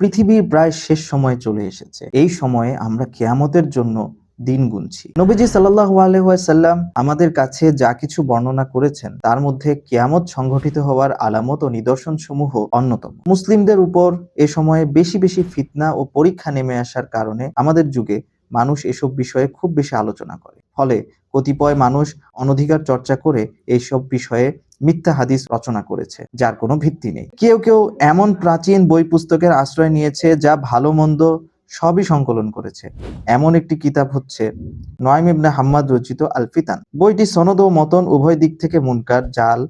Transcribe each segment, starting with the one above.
পৃথিবীর প্রায় শেষ সময়ে চলে এসেছে। এই সময়ে আমরা কেয়ামতের জন্য দিন গুনছি। নবীজি সাল্লাহ আলহাম আমাদের কাছে যা কিছু বর্ণনা করেছেন, তার মধ্যে কেয়ামত সংঘটিত হওয়ার আলামত ও নিদর্শন সমূহ অন্যতম। মুসলিমদের উপর এ সময়ে বেশি বেশি ফিতনা ও পরীক্ষা নেমে আসার কারণে আমাদের যুগে মানুষ এসব বিষয়ে খুব বেশি আলোচনা করে। ফলে কতিপয় মানুষ অনধিকার চর্চা করে এইসব বিষয়ে মিথ্যা হাদিস রচনা করেছে, যার কোনো ভিত্তি নেই। কেউ কেউ এমন প্রাচীন বই পুস্তকের আশ্রয় নিয়েছে যা ভালো মন্দ সবই সংকলন করেছে। এমন একটি কিতাব হচ্ছে নয়ম ইবনে হাম্মাদ রচিত আলফিতান বইটি সনদ ও মতন উভয় দিক থেকে মুনকার, জাল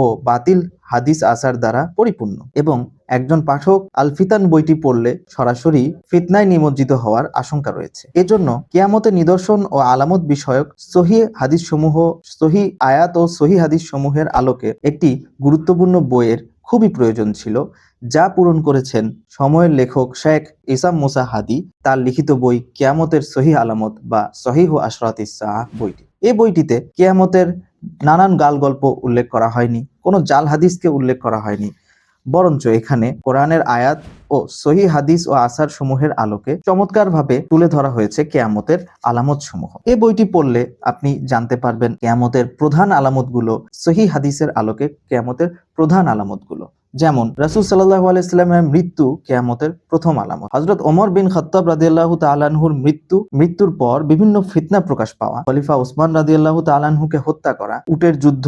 ও বাতিল হাদিস আসার দ্বারা পরিপূর্ণ এবং একজন পাঠক আল ফিতান বইটি পড়লে সরাসরি ফিতনায় নিমজ্জিত হওয়ার আশঙ্কা রয়েছে। এজন্য কিয়ামতের নিদর্শন ও আলামত বিষয়ক সহি হাদিস সমূহ সহি আয়াত ও সহি হাদিস সমূহের আলোকে একটি গুরুত্বপূর্ণ বইয়ের খুবই প্রয়োজন ছিল, যা পূরণ করেছেন সময়ের লেখক শেখ ইসাম মুসা হাদি, তার লিখিত বই কেয়ামতের সহি আলামত বা সহিহ আশরাত ইসাহ বইটি। এই বইটিতে কেয়ামতের নানান গাল গল্প উল্লেখ করা হয়নি, কোনো জাল হাদিসকে উল্লেখ করা হয়নি। বরঞ্চ এখানে কোরআনের আয়াত ও সহি হাদিস ও আসার সমূহের আলোকে চমৎকারভাবে তুলে ধরা হয়েছে কেয়ামতের আলামত সমূহ। এ বইটি পড়লে আপনি জানতে পারবেন কেয়ামতের প্রধান আলামতগুলো সহি হাদিসের আলোকে, কেয়ামতের প্রধান আলামতগুলো। যেমন, রাসুল সাল্লাহ আলাইস্লামের মৃত্যু কেয়ামতের প্রথম আলামত। হজরত ওমর বিন খত্তাব রাজিয়াল্লাহ তালানহুর মৃত্যু, মৃত্যুর পর বিভিন্ন ফিতনা প্রকাশ পাওয়া। খলিফা ওসমান রাজিয়াল্লাহ তালানহুকে হত্যা করা, উটের যুদ্ধ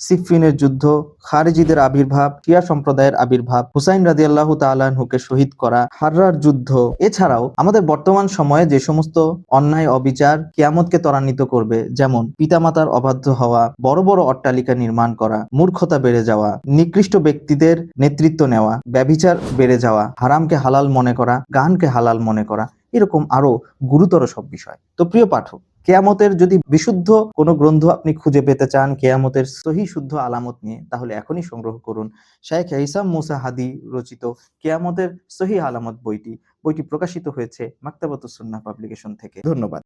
সিফিনের যুদ্ধ, খারেজিদের আবির্ভাব, শিয়া সম্প্রদায়ের আবির্ভাব, হুসাইন রাজি আল্লাহ তালাহুকে শহীদ করা, হাররার যুদ্ধ। এছাড়াও আমাদের বর্তমান সময়ে যে সমস্ত অন্যায়, অবিচার কিয়ামতকে ত্বরান্বিত করবে, যেমন পিতামাতার অবাধ্য হওয়া, বড় বড় অট্টালিকা নির্মাণ করা, মূর্খতা বেড়ে যাওয়া, নিকৃষ্ট ব্যক্তিদের নেতৃত্ব নেওয়া, ব্যভিচার বেড়ে যাওয়া, হারামকে হালাল মনে করা, গানকে হালাল মনে করা, এরকম আরও গুরুতর সব বিষয়। তো প্রিয় পাঠক কেয়ামতের যদি বিশুদ্ধ কোনো গ্রন্থ আপনি খুঁজে পেতে চান, কেয়ামতের সহি শুদ্ধ আলামত নিয়ে, তাহলে এখনই সংগ্রহ করুন। শাইখ ইসাম মুসা হাদি রচিত কেয়ামতের সহি আলামত বইটি। বইটি প্রকাশিত হয়েছে মাক্তাবাতুসুন্নাহ পাবলিকেশন থেকে। ধন্যবাদ।